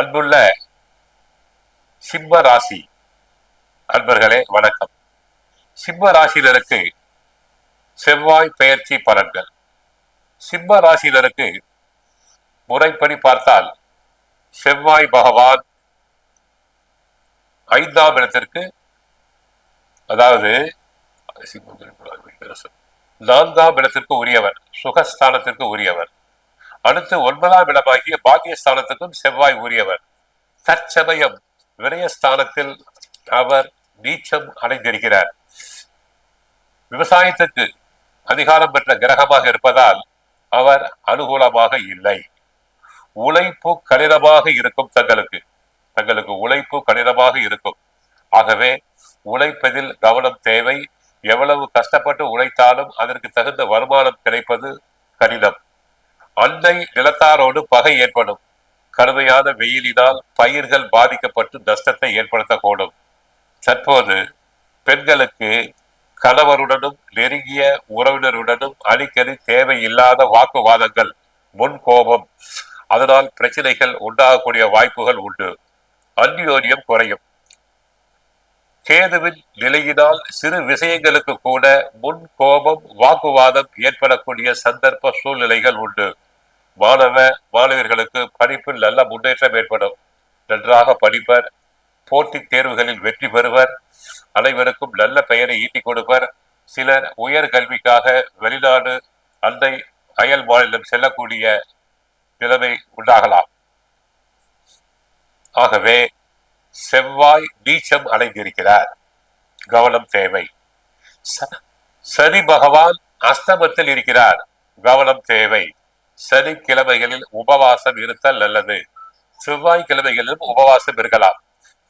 அன்புள்ள சிம்ம ராசி அன்பர்களே வணக்கம். சிம்ம ராசியினருக்கு செவ்வாய் பெயர்ச்சி பலன்கள். சிம்ம ராசியினருக்கு முறைப்படி பார்த்தால் செவ்வாய் பகவான் ஐந்தாம் இடத்திற்கு அதாவது நான்காம் இடத்திற்கு உரியவர் சுகஸ்தானத்திற்கு உரியவர். அடுத்து ஒன்பதாம் இடமாகிய பாக்கியஸ்தானத்துக்கும் செவ்வாய் உரியவர். தற்சமயம் விரயஸ்தானத்தில் அவர் நீச்சம் அடைந்திருக்கிறார். விவசாயத்துக்கு அதிகாரம் பெற்ற கிரகமாக இருப்பதால் அவர் அனுகூலமாக இல்லை. உழைப்பு கடினமாக இருக்கும் தங்களுக்கு. தங்களுக்கு உழைப்பு கடினமாக இருக்கும். ஆகவே உழைப்பதில் கவனம் தேவை. எவ்வளவு கஷ்டப்பட்டு உழைத்தாலும் அதற்கு தகுந்த வருமானம் கிடைப்பது கடினம். அன்னை நிலத்தாரோடு பகை ஏற்படும். கடுமையான வெயிலினால் பயிர்கள் பாதிக்கப்பட்டு நஷ்டத்தை ஏற்படுத்தக்கூடும். தற்போது பெண்களுக்கு கணவருடனும் நெருங்கிய உறவினருடனும் அடிக்கடி தேவையில்லாத வாக்குவாதங்கள் முன் கோபம் அதனால் பிரச்சனைகள் உண்டாகக்கூடிய வாய்ப்புகள் உண்டு. அந்யோன்யம் குறையும். கேதுவின் நிலையினால் சிறு விஷயங்களுக்கு கூட முன் கோபம் வாக்குவாதம் ஏற்படக்கூடிய சந்தர்ப்ப சூழ்நிலைகள் உண்டு. மாணவ மாணவர்களுக்கு படிப்பில் நல்ல முன்னேற்றம் ஏற்படும். நன்றாக படிப்பர் போட்டித் தேர்வுகளில் வெற்றி பெறுவர் அனைவருக்கும் நல்ல பெயரை ஈட்டிக் கொடுப்பர். சிலர் உயர் கல்விக்காக வெளிநாடு அண்டை அயல் மாநிலம் செல்லக்கூடிய நிலைமை உண்டாகலாம். ஆகவே செவ்வாய் நீச்சம் அடைந்திருக்கிறார். கவனம் தேவை. ச- சனி பகவான் அஸ்தமத்தில் இருக்கிறார். கவனம் தேவை. சனிக்கிழமைகளில் உபவாசம் இருத்தல் நல்லது. செவ்வாய் கிழமைகளிலும் உபவாசம் இருக்கலாம்.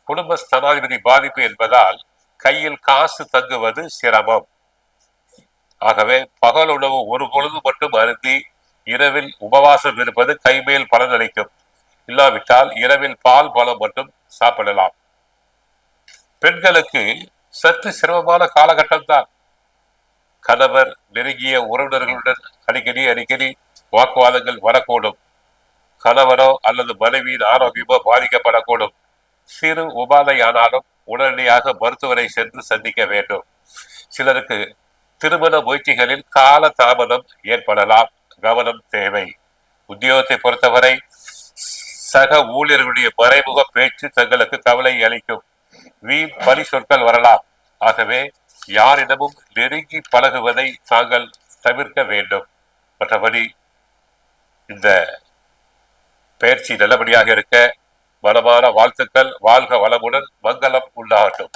குடும்ப ஸ்தனாதிபதி பாதிப்பு என்பதால் கையில் காசு தங்குவது சிரமம். ஆகவே பகல் உணவு ஒரு பொழுது மட்டும் அருந்தி இரவில் உபவாசம் இருப்பது கைமேல் பலன் அளிக்கும் இல்லாவிட்டால் இரவில் பால் பழம் மட்டும் சாப்பிடலாம். பெண்களுக்கு சற்று சிரமமான காலகட்டம் தான் கணவர் நெருங்கிய உறவினர்களுடன் அடிக்கடி அடிக்கடி வாக்குவாதங்கள் வரக்கூடும். கணவரோ அல்லது மனைவியின் ஆரோக்கியமோ பாதிக்கப்படக்கூடும். சிறு உபாதையானாலும் உடனடியாக மருத்துவரை சென்று சந்திக்க வேண்டும். சிலருக்கு திருமண முயற்சிகளில் கால தாமதம் ஏற்படலாம். கவனம் தேவை. உத்தியோகத்தை பொறுத்தவரை சக ஊழியர்களுடைய மறைமுக பேச்சு தங்களுக்கு கவலை அளிக்கும். வீண் பலி சொற்கள் வரலாம். ஆகவே யாரிடமும் நெருங்கி பழகுவதை தாங்கள் தவிர்க்க வேண்டும். மற்றபடி இந்த பயிற்சி நல்லபடியாக இருக்க மனமான வாழ்த்துக்கள் வாழ்க வளமுடன் மங்களம் உண்டாகட்டும்.